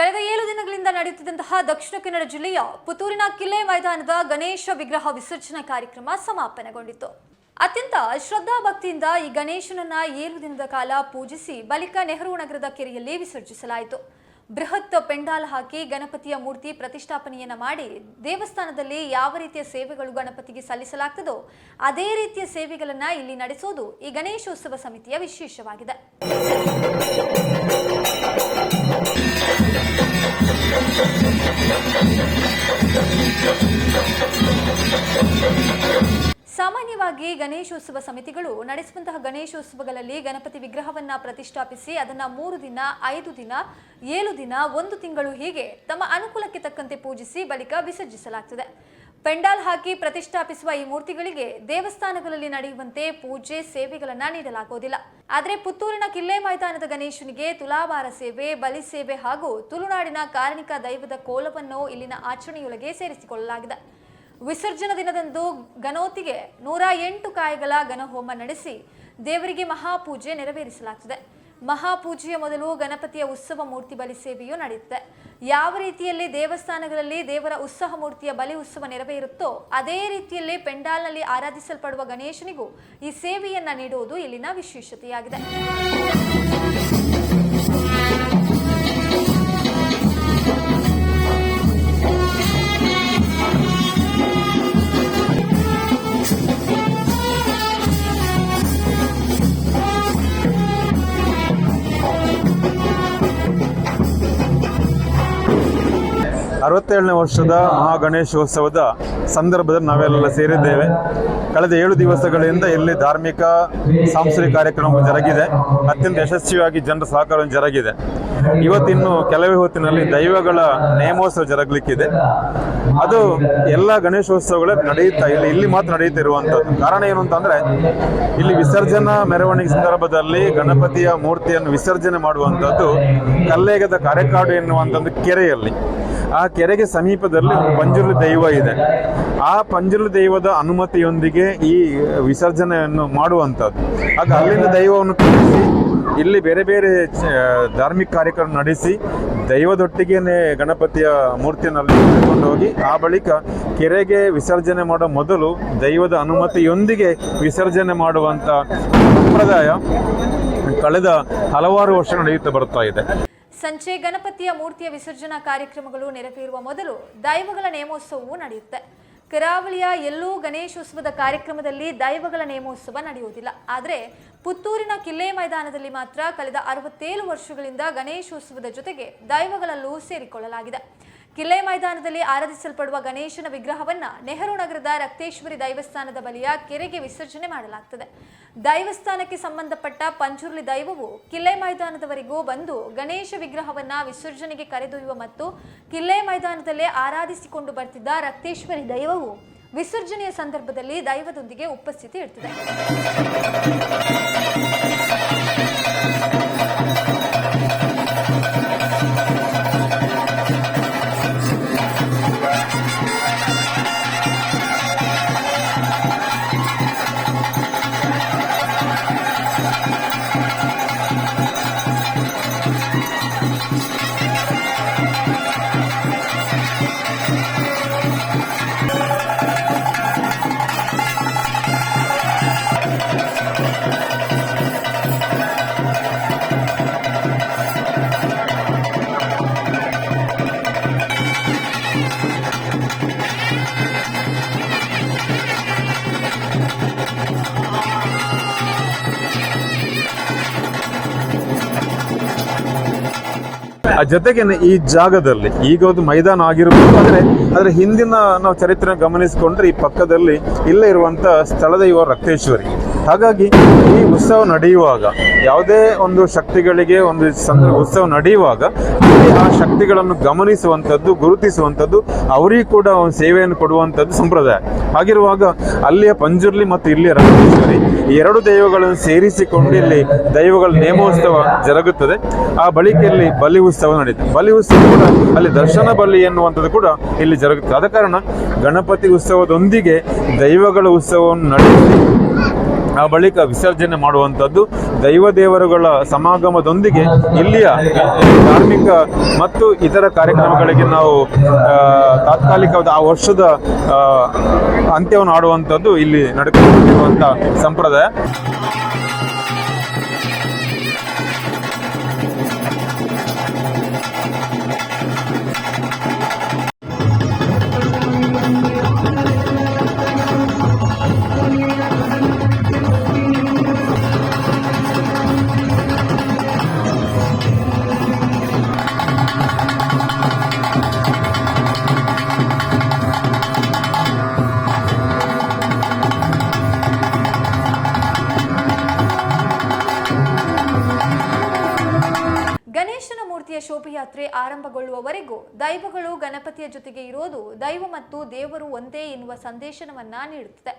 ಕಳೆದ ಏಳು ದಿನಗಳಿಂದ ನಡೆಯುತ್ತಿದ್ದಂತಹ ದಕ್ಷಿಣ ಕನ್ನಡ ಜಿಲ್ಲೆಯ ಪುತ್ತೂರಿನ ಕಿಲ್ಲೆ ಮೈದಾನದ ಗಣೇಶ ವಿಗ್ರಹ ವಿಸರ್ಜನಾ ಕಾರ್ಯಕ್ರಮ ಸಮಾಪನೆಗೊಂಡಿತು ಅತ್ಯಂತ ಶ್ರದ್ಧಾ ಭಕ್ತಿಯಿಂದ ಈ ಗಣೇಶನನ್ನ ಏಳು ದಿನದ ಕಾಲ ಪೂಜಿಸಿ ಬಳಿಕ ನೆಹರು ನಗರದ ಕೆರೆಯಲ್ಲಿ ವಿಸರ್ಜಿಸಲಾಯಿತು. ಬೃಹತ್ ಪೆಂಡಾಲ್ ಹಾಕಿ ಗಣಪತಿಯ ಮೂರ್ತಿ ಪ್ರತಿಷ್ಠಾಪನೆಯನ್ನು ಮಾಡಿ ದೇವಸ್ಥಾನದಲ್ಲಿ ಯಾವ ರೀತಿಯ ಸೇವೆಗಳು ಗಣಪತಿಗೆ ಸಲ್ಲಿಸಲಾಗ್ತದೋ ಅದೇ ರೀತಿಯ ಸೇವೆಗಳನ್ನು ಇಲ್ಲಿ ನಡೆಸೋದು ಈ ಗಣೇಶೋತ್ಸವ ಸಮಿತಿಯ ವಿಶೇಷವಾಗಿದೆ. ಸಾಮಾನ್ಯವಾಗಿ ಗಣೇಶೋತ್ಸವ ಸಮಿತಿಗಳು ನಡೆಸುವಂತಹ ಗಣೇಶೋತ್ಸವಗಳಲ್ಲಿ ಗಣಪತಿ ವಿಗ್ರಹವನ್ನ ಪ್ರತಿಷ್ಠಾಪಿಸಿ ಅದನ್ನ ಮೂರು ದಿನ, ಐದು ದಿನ, ಏಳು ದಿನ, ಒಂದು ತಿಂಗಳು ಹೀಗೆ ತಮ್ಮ ಅನುಕೂಲಕ್ಕೆ ತಕ್ಕಂತೆ ಪೂಜಿಸಿ ಬಳಿಕ ವಿಸರ್ಜಿಸಲಾಗ್ತದೆ. ಪೆಂಡಾಲ್ ಹಾಕಿ ಪ್ರತಿಷ್ಠಾಪಿಸುವ ಈ ಮೂರ್ತಿಗಳಿಗೆ ದೇವಸ್ಥಾನಗಳಲ್ಲಿ ನಡೆಯುವಂತೆ ಪೂಜೆ ಸೇವೆಗಳನ್ನ ನೀಡಲಾಗುವುದಿಲ್ಲ. ಆದರೆ ಪುತ್ತೂರಿನ ಕಿಲ್ಲೆ ಮೈದಾನದ ಗಣೇಶನಿಗೆ ತುಲಾಭಾರ ಸೇವೆ, ಬಲಿ ಸೇವೆ ಹಾಗೂ ತುಳುನಾಡಿನ ಕಾರಣಿಕ ದೈವದ ಕೋಲವನ್ನು ಇಲ್ಲಿನ ಆಚರಣೆಯೊಳಗೆ ಸೇರಿಸಿಕೊಳ್ಳಲಾಗಿದೆ. ವಿಸರ್ಜನಾ ದಿನದಂದು ಗಣೋತಿಗೆ ನೂರ ಎಂಟು ಕಾಯಿಗಳ ಗಣಹೋಮ ನಡೆಸಿ ದೇವರಿಗೆ ಮಹಾಪೂಜೆ ನೆರವೇರಿಸಲಾಗ್ತದೆ. ಮಹಾಪೂಜೆಯ ಮೊದಲು ಗಣಪತಿಯ ಉತ್ಸವ ಮೂರ್ತಿ ಬಲಿ ಸೇವೆಯೂ ನಡೆಯುತ್ತೆ. ಯಾವ ರೀತಿಯಲ್ಲಿ ದೇವಸ್ಥಾನಗಳಲ್ಲಿ ದೇವರ ಉತ್ಸವ ಮೂರ್ತಿಯ ಬಲಿ ಉತ್ಸವ ನೆರವೇರುತ್ತೋ ಅದೇ ರೀತಿಯಲ್ಲಿ ಪೆಂಡಾಲ್ನಲ್ಲಿ ಆರಾಧಿಸಲ್ಪಡುವ ಗಣೇಶನಿಗೂ ಈ ಸೇವೆಯನ್ನ ನೀಡುವುದು ಇಲ್ಲಿನ ವಿಶೇಷತೆಯಾಗಿದೆ. ಅರವತ್ತೇಳನೇ ವರ್ಷದ ಮಹಾಗಣೇಶೋತ್ಸವದ ಸಂದರ್ಭದಲ್ಲಿ ನಾವೆಲ್ಲ ಸೇರಿದ್ದೇವೆ. ಕಳೆದ ಏಳು ದಿವಸಗಳಿಂದ ಇಲ್ಲಿ ಧಾರ್ಮಿಕ, ಸಾಂಸ್ಕೃತಿಕ ಕಾರ್ಯಕ್ರಮ ಜರುಗಿದೆ. ಅತ್ಯಂತ ಯಶಸ್ವಿಯಾಗಿ ಜನರ ಸಹಕಾರ ಜರುಗಿದೆ. ಇವತ್ತಿನ್ನು ಕೆಲವೇ ಹೊತ್ತಿನಲ್ಲಿ ದೈವಗಳ ನೇಮೋತ್ಸವ ಜರುಗಲಿಕ್ಕಿದೆ. ಅದು ಎಲ್ಲ ಗಣೇಶೋತ್ಸವಗಳು ನಡೆಯುತ್ತಾ ಇಲ್ಲಿ ಇಲ್ಲಿ ಮಾತ್ರ ನಡೆಯುತ್ತಿರುವಂಥದ್ದು. ಕಾರಣ ಏನು ಅಂತಂದ್ರೆ, ಇಲ್ಲಿ ವಿಸರ್ಜನಾ ಮೆರವಣಿಗೆ ಸಂದರ್ಭದಲ್ಲಿ ಗಣಪತಿಯ ಮೂರ್ತಿಯನ್ನು ವಿಸರ್ಜನೆ ಮಾಡುವಂಥದ್ದು ಕಲ್ಲೇಗದ ಕಾರ್ಯಕಾಡು ಎನ್ನುವಂಥದ್ದು ಕೆರೆಯಲ್ಲಿ. ಆ ಕೆರೆಗೆ ಸಮೀಪದಲ್ಲಿ ಪಂಜುರ್ಲಿ ದೈವ ಇದೆ. ಆ ಪಂಜುರ್ಲಿ ದೈವದ ಅನುಮತಿಯೊಂದಿಗೆ ಈ ವಿಸರ್ಜನೆಯನ್ನು ಮಾಡುವಂಥದ್ದು. ಆಗ ಅಲ್ಲಿಂದ ದೈವವನ್ನು ಕಳಿಸಿ ಇಲ್ಲಿ ಬೇರೆ ಬೇರೆ ಧಾರ್ಮಿಕ ಕಾರ್ಯಕ್ರಮ ನಡೆಸಿ ದೈವದೊಟ್ಟಿಗೆ ಗಣಪತಿಯ ಮೂರ್ತಿಯನ್ನು ಕೊಂಡೋಗಿ ಹೋಗಿ, ಆ ಬಳಿಕ ಕೆರೆಗೆ ವಿಸರ್ಜನೆ ಮಾಡೋ ಮೊದಲು ದೈವದ ಅನುಮತಿಯೊಂದಿಗೆ ವಿಸರ್ಜನೆ ಮಾಡುವಂತ ಸಂಪ್ರದಾಯ ಕಳೆದ ಹಲವಾರು ವರ್ಷ ನಡೆಯುತ್ತಾ ಬರ್ತಾ ಇದೆ. ಸಂಜೆ ಗಣಪತಿಯ ಮೂರ್ತಿಯ ವಿಸರ್ಜನಾ ಕಾರ್ಯಕ್ರಮಗಳು ನೆರವೇರುವ ಮೊದಲು ದೈವಗಳ ನೇಮೋತ್ಸವವು ನಡೆಯುತ್ತೆ. ಕರಾವಳಿಯ ಎಲ್ಲೂ ಗಣೇಶೋತ್ಸವದ ಕಾರ್ಯಕ್ರಮದಲ್ಲಿ ದೈವಗಳ ನೇಮೋತ್ಸವ ನಡೆಯುವುದಿಲ್ಲ. ಆದರೆ ಪುತ್ತೂರಿನ ಕಿಲ್ಲೆ ಮೈದಾನದಲ್ಲಿ ಮಾತ್ರ ಕಳೆದ ಅರವತ್ತೇಳು ವರ್ಷಗಳಿಂದ ಗಣೇಶೋತ್ಸವದ ಜೊತೆಗೆ ದೈವಗಳಲ್ಲೂ ಸೇರಿಕೊಳ್ಳಲಾಗಿದೆ. ಕಿಲ್ಲೆ ಮೈದಾನದಲ್ಲಿ ಆರಾಧಿಸಲ್ಪಡುವ ಗಣೇಶನ ವಿಗ್ರಹವನ್ನ ನೆಹರು ನಗರದ ರಕ್ತೇಶ್ವರಿ ದೈವಸ್ಥಾನದ ಬಳಿಯ ಕೆರೆಗೆ ವಿಸರ್ಜನೆ ಮಾಡಲಾಗ್ತದೆ. ದೈವಸ್ಥಾನಕ್ಕೆ ಸಂಬಂಧಪಟ್ಟ ಪಂಜುರ್ಲಿ ದೈವವು ಕಿಲ್ಲೆ ಮೈದಾನದವರೆಗೂ ಬಂದು ಗಣೇಶ ವಿಗ್ರಹವನ್ನ ವಿಸರ್ಜನೆಗೆ ಕರೆದೊಯ್ಯುವ ಮತ್ತು ಕಿಲ್ಲೆ ಮೈದಾನದಲ್ಲೇ ಆರಾಧಿಸಿಕೊಂಡು ಬರ್ತಿದ್ದ ರಕ್ತೇಶ್ವರಿ ದೈವವು ವಿಸರ್ಜನೆಯ ಸಂದರ್ಭದಲ್ಲಿ ದೈವದೊಂದಿಗೆ ಉಪಸ್ಥಿತಿ ಇರ್ತದೆ ಆ ಜೊತೆಗೆ ಈ ಜಾಗದಲ್ಲಿ ಈಗ ಒಂದು ಮೈದಾನ ಆಗಿರಬೇಕು ಆದರೆ ಅದರ ಹಿಂದಿನ ನಾವು ಚರಿತ್ರೆ ಗಮನಿಸಿಕೊಂಡ್ರೆ ಈ ಪಕ್ಕದಲ್ಲಿ ಇಲ್ಲೇ ಇರುವಂತ ಸ್ಥಳದ ಇವ ರಕ್ತೇಶ್ವರಿ. ಹಾಗಾಗಿ ಈ ಉತ್ಸವ ನಡೆಯುವಾಗ ಯಾವುದೇ ಒಂದು ಶಕ್ತಿಗಳಿಗೆ ಒಂದು ಉತ್ಸವ ನಡೆಯುವಾಗ ಆ ಶಕ್ತಿಗಳನ್ನು ಗಮನಿಸುವಂಥದ್ದು, ಗುರುತಿಸುವಂಥದ್ದು, ಅವರಿಗೆ ಕೂಡ ಸೇವೆಯನ್ನು ಕೊಡುವಂಥದ್ದು ಸಂಪ್ರದಾಯ. ಹಾಗಿರುವಾಗ ಅಲ್ಲಿಯ ಪಂಜುರ್ಲಿ ಮತ್ತು ಇಲ್ಲಿಯ ರಂಗೇಶ್ವರಿ ಎರಡು ದೈವಗಳನ್ನು ಸೇರಿಸಿಕೊಂಡು ಇಲ್ಲಿ ದೈವಗಳ ನೇಮೋತ್ಸವ ಜರುಗುತ್ತದೆ. ಆ ಬಳಿಕ ಇಲ್ಲಿ ಬಲಿ ಉತ್ಸವ ನಡೆಯುತ್ತೆ ಬಲಿ ಉತ್ಸವ ಕೂಡ ಅಲ್ಲಿ ದರ್ಶನ ಬಲಿ ಎನ್ನುವಂಥದ್ದು ಕೂಡ ಇಲ್ಲಿ ಜರುಗುತ್ತದೆ. ಆದ ಕಾರಣ ಗಣಪತಿ ಉತ್ಸವದೊಂದಿಗೆ ದೈವಗಳ ಉತ್ಸವವನ್ನು ನಡೆಸಿ ಆ ಬಳಿಕ ವಿಸರ್ಜನೆ ಮಾಡುವಂಥದ್ದು ದೈವ ದೇವರುಗಳ ಸಮಾಗಮದೊಂದಿಗೆ ಇಲ್ಲಿಯ ಧಾರ್ಮಿಕ ಮತ್ತು ಇತರ ಕಾರ್ಯಕ್ರಮಗಳಿಗೆ ನಾವು ತಾತ್ಕಾಲಿಕವಾದ ಆ ವರ್ಷದ ಅಂತ್ಯವನ್ನು ಆಡುವಂಥದ್ದು ಇಲ್ಲಿ ನಡೆದುಕೊಂಡಿರುವಂಥ ಸಂಪ್ರದಾಯ. ಗಣೇಶನ ಮೂರ್ತಿಯ ಶೋಭಯಾತ್ರೆ ಆರಂಭಗೊಳ್ಳುವವರೆಗೂ ದೈವಗಳು ಗಣಪತಿಯ ಜೊತೆಗೆ ಇರೋದು ದೈವ ಮತ್ತು ದೇವರು ಒಂದೇ ಎನ್ನುವ ಸಂದೇಶನವನ್ನ ನೀಡುತ್ತದೆ.